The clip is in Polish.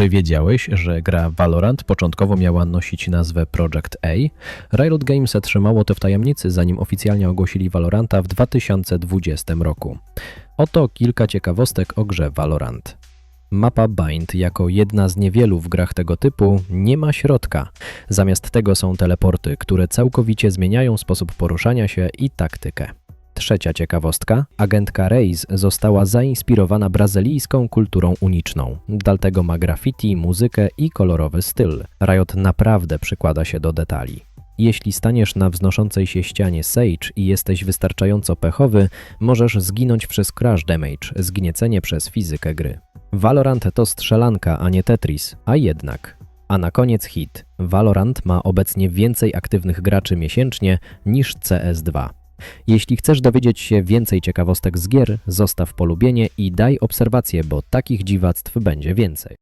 Czy wiedziałeś, że gra Valorant początkowo miała nosić nazwę Project A? Riot Games trzymało to w tajemnicy, zanim oficjalnie ogłosili Valoranta w 2020 roku. Oto kilka ciekawostek o grze Valorant. Mapa Bind jako jedna z niewielu w grach tego typu nie ma środka. Zamiast tego są teleporty, które całkowicie zmieniają sposób poruszania się i taktykę. Trzecia ciekawostka. Agentka Reis została zainspirowana brazylijską kulturą uniczną. Dlatego ma graffiti, muzykę i kolorowy styl. Riot naprawdę przykłada się do detali. Jeśli staniesz na wznoszącej się ścianie Sage i jesteś wystarczająco pechowy, możesz zginąć przez crash damage, zgniecenie przez fizykę gry. Valorant to strzelanka, a nie Tetris, a jednak. A na koniec hit. Valorant ma obecnie więcej aktywnych graczy miesięcznie niż CS2. Jeśli chcesz dowiedzieć się więcej ciekawostek z gier, zostaw polubienie i daj obserwację, bo takich dziwactw będzie więcej.